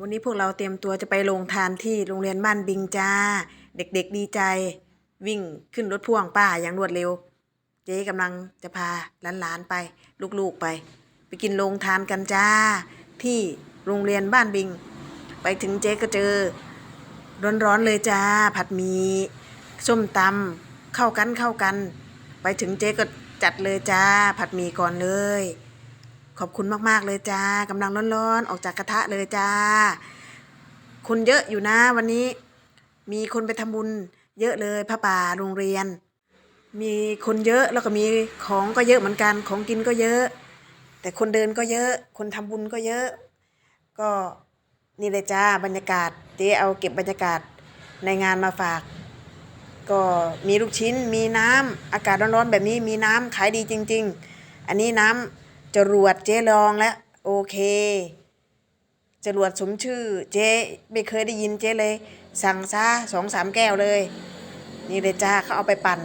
วันนี้พวกเราเตรียมตัวจะไปลงทานที่โรงเรียนบ้านบิงจ้า เด็กๆดีใจ วิ่งขึ้นรถพ่วงป้าอย่างรวดเร็ว เจ๊กำลังจะพาหลานๆไป ลูกๆไป ไปกินโรงทานกันจ้า ที่โรงเรียนบ้านบิง ไปถึงเจ๊ก็เจอ ร้อนๆเลยจ้า ผัดหมี่ส้มตำเข้ากันเข้ากัน ไปถึงเจ๊ก็จัดเลยจ้า ผัดหมี่ก่อนเลย ขอบคุณมากๆเลยจ้ากำลังร้อนๆ ออกจากกระทะเลยจ้า คนเยอะอยู่นะวันนี้ มีคนไปทำบุญ เยอะเลยพระป่าโรงเรียน มีคนเยอะแล้วก็มีของก็เยอะเหมือนกันของกินก็เยอะ แต่คนเดินก็เยอะ คนทำบุญก็เยอะ ก็นี่เลยจ้าบรรยากาศเจ๊เอาเก็บบรรยากาศในงานมาฝาก ก็มีลูกชิ้นมีน้ำอากาศร้อนๆแบบนี้มีน้ำขายดีจริง ๆ อันนี้น้ำ จรวดเจ๊ลองแล้วโอเค จรวดสมชื่อ เจ๊ไม่เคยได้ยินเจ๊เลย สั่งซะสองสามแก้วเลย นี่เลยจ้าเขาเอาไปปั่น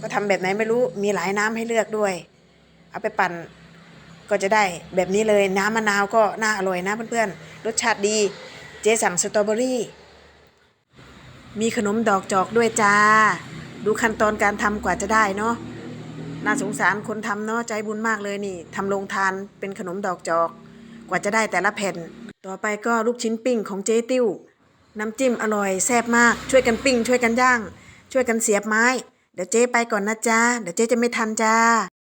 ก็ทำแบบไหนไม่รู้มีหลายน้ำให้เลือกด้วย เอาไปปั่นก็จะได้แบบนี้เลยน้ำมะนาวก็น่าอร่อยนะเพื่อนๆรสชาติดี เจ๊สั่งสตรอเบอรี่ มีขนมดอกจอกด้วยจ้า ดูขั้นตอนการทำกว่าจะได้เนาะ น่าสงสารคนทำเนาะใจบุญมากเลยนี่ทำโรงทานเป็นขนมดอกจอก กว่าจะได้แต่ละแผ่น ต่อไปก็ลูกชิ้นปิ้งของเจ๊ติ้ว น้ำจิ้มอร่อยแซ่บมาก ช่วยกันปิ้ง ช่วยกันย่าง ช่วยกันเสียบไม้ เดี๋ยวเจ๊ไปก่อนนะจ้าเดี๋ยวเจ๊จะไม่ทันจ้า